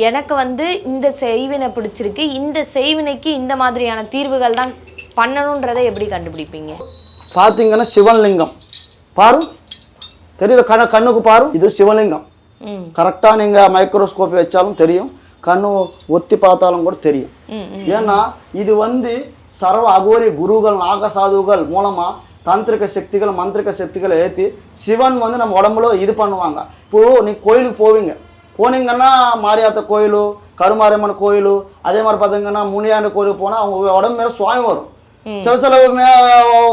எனக்கு வந்து இந்த செய்வினை பிடிச்சிருக்கு. இந்த செய்வினைக்கு இந்த மாதிரியான தீர்வுகள் தான் பண்ணணுன்றதை எப்படி கண்டுபிடிப்பீங்க? பார்த்தீங்கன்னா சிவலிங்கம் பாரு. தெரியுது? கண்ண கண்ணுக்கு பாரு. இது சிவலிங்கம் கரெக்டாக நீங்கள் மைக்ரோஸ்கோப் வச்சாலும் தெரியும். கண்ணு ஒத்தி பார்த்தாலும் கூட தெரியும். ஏன்னா இது வந்து சர்வ அகோரி குருகள் நாக சாதுகள் மூலமாக தாந்திரிக சக்திகள் மந்திரிக சக்திகளை ஏற்றி சிவன் வந்து நம்ம உடம்புல இது பண்ணுவாங்க. இப்போது நீ கோயிலுக்கு போவீங்க. போனீங்கன்னா மாரியாத்த கோயில் கருமாரியம்மன் கோயில் அதே மாதிரி பார்த்தீங்கன்னா முனியாண்ட கோயிலுக்கு போனால் அவங்க உடம்பு மேலே சுவாமி வரும். சில சில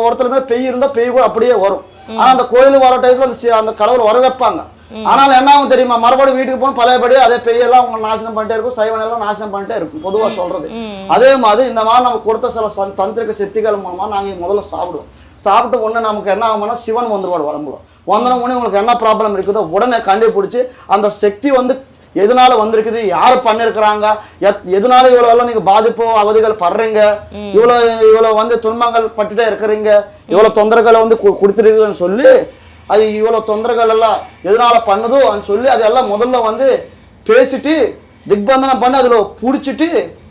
ஒருத்தர் மேலே பெய் இருந்தால் பெய் கூட அப்படியே வரும். ஆனால் அந்த கோயிலுக்கு வர டயத்தில் அந்த அந்த கடவுள் வர வைப்பாங்க. ஆனால் என்ன ஆகும் தெரியுமா? மறுபடியும் வீட்டுக்கு போனால் பழையபடி அதே பெய்யெல்லாம் அவங்க நாசனம் பண்ணிட்டே இருக்கும் சைவன் எல்லாம் நாசனம் பண்ணிட்டே இருக்கும் பொதுவாக சொல்றது. அதே மாதிரி இந்த மாதிரி நம்ம கொடுத்த சில சந் தந்திரிக சக்திகள் மூலமாக நாங்கள் முதல்ல சாப்பிடுவோம். சாப்பிட்ட உடனே நமக்கு என்ன ஆகும்னா சிவன் வந்துருவார் உடம்புல வந்தன உடனே உங்களுக்கு என்ன ப்ராப்ளம் இருக்குதோ உடனே கண்டுபிடிச்சி அந்த சக்தி வந்து எதனால வந்திருக்குது? யார் பண்ணிருக்கிறாங்க? எத் எதனால இவ்வளோ எல்லாம் நீங்க பாதிப்பு அவதிகள் படுறீங்க? இவ்வளோ இவ்வளோ வந்து துன்பங்கள் பட்டுட்டே இருக்கிறீங்க. இவ்வளோ தொந்தரவுகளை வந்து கொடுத்துருக்குதுன்னு சொல்லி அது இவ்வளோ தொந்தரவுகள் எல்லாம் எதனால பண்ணுதோ சொல்லி அதெல்லாம் முதல்ல வந்து பேசிட்டு திக்பந்தனம் பண்ணி அதில் பிடிச்சிட்டு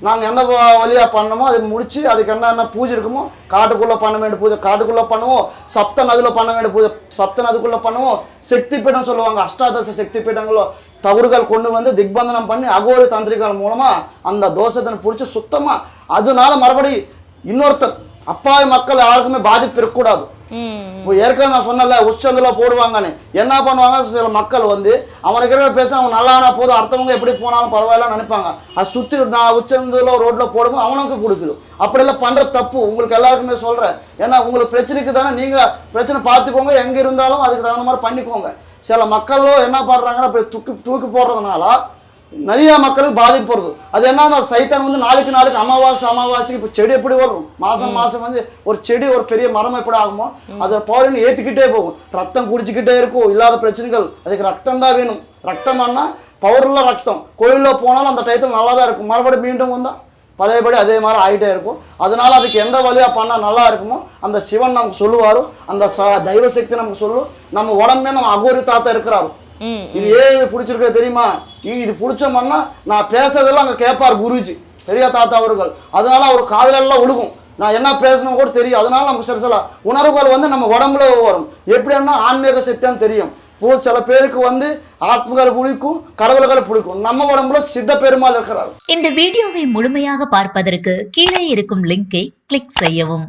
நாங்கள் எந்த வழியாக பண்ணணுமோ அதை முடித்து அதுக்கு என்னென்ன பூஜை இருக்குமோ காட்டுக்குள்ளே பண்ண வேண்டிய பூஜை காட்டுக்குள்ளே பண்ணுவோம் சப்த நதியில் பண்ண வேண்டிய பூஜை சப்த நதிக்குள்ளே பண்ணுவோம் சக்தி பீடம் சொல்லுவாங்க அஷ்டாதச சக்தி பீடங்களோ தவறுகள் கொண்டு வந்து திக்பந்தனம் பண்ணி அகோரி தந்திரிகள் மூலமாக அந்த தோஷத்தை பிடிச்சி சுத்தமாக அதனால மறுபடி இன்னொருத்தர் அப்பாவி மக்கள் யாருக்குமே பாதிப்பு இருக்கக்கூடாது. இப்போ ஏற்கனவே நான் சொன்னல உச்சந்தில் போடுவாங்கன்னு. என்ன பண்ணுவாங்க சில மக்கள் வந்து அவனுக்கு இருக்கிற பேச அவன் நல்லானா போதும் அடுத்தவங்க எப்படி போனாலும் பரவாயில்ல நினைப்பாங்க. அது சுற்றி நான் உச்சந்தில் ரோட்டில் போடும்போது அவனுக்கு கொடுக்குது. அப்படியெல்லாம் பண்ணுற தப்பு உங்களுக்கு எல்லாருக்குமே சொல்கிறேன் ஏன்னா உங்களுக்கு பிரச்சனைக்கு தானே நீங்கள் பிரச்சனை பார்த்துக்கோங்க எங்கே இருந்தாலும் அதுக்கு தகுந்த மாதிரி பண்ணிக்கோங்க. சில மக்களும் என்ன பண்ணுறாங்கன்னா அப்படி தூக்கி தூக்கி போடுறதுனால நிறைய மக்களுக்கு பாதிப்பு வருது அது என்ன அந்த சைத்தான் வந்து நாளுக்கு நாளுக்கு அமாவாசை அமாவாசைக்கு இப்போ செடி எப்படி வரும்? மாசம் மாசம் வந்து ஒரு செடி ஒரு பெரிய மரம் எப்படி ஆகுமோ அதை பவரின் ஏற்றிக்கிட்டே போகும். ரத்தம் குடிச்சிக்கிட்டே இருக்கும் இல்லாத பிரச்சனைகள். அதுக்கு ரத்தம் தான் வேணும். ரத்தம்னா பவர்ல ரத்தம். கோயிலில் போனாலும் அந்த டயத்தில் நல்லா தான் இருக்கும். மறுபடியும் மீண்டும் வந்தா பழையபடி அதே மாதிரி ஆகிட்டே இருக்கும். அதனால அதுக்கு எந்த வழியாக பண்ணால் நல்லா இருக்குமோ அந்த சிவன் நமக்கு சொல்லுவாரோ. அந்த ச தெய்வ சக்தி நமக்கு சொல்லும். நம்ம உடம்பே நம்ம அகோரி தாத்தா இருக்கிறாரு. இது ஏன் பிடிச்சிருக்க தெரியுமா? இது பிடிச்சோம்னா நான் பேசுறதெல்லாம் அங்கே கேட்பார் குருஜி பெரிய தாத்தா அவர்கள். அதனால அவர் காதுல எல்லாம் விழுகும் நான் என்ன பேசணும் கூட தெரியும். அதனால நமக்கு சில சில உணர்வுகள் வந்து நம்ம உடம்புல வரும். எப்படின்னா ஆன்மீக சக்தியான்னு தெரியும். இப்போ சில பேருக்கு வந்து ஆத்மகள் பிடிக்கும் கடவுள்களை பிடிக்கும் நம்ம உடம்புல சித்த பெருமாள் இருக்கிறார். இந்த வீடியோவை முழுமையாக பார்ப்பதற்கு கீழே இருக்கும் லிங்கை கிளிக் செய்யவும்.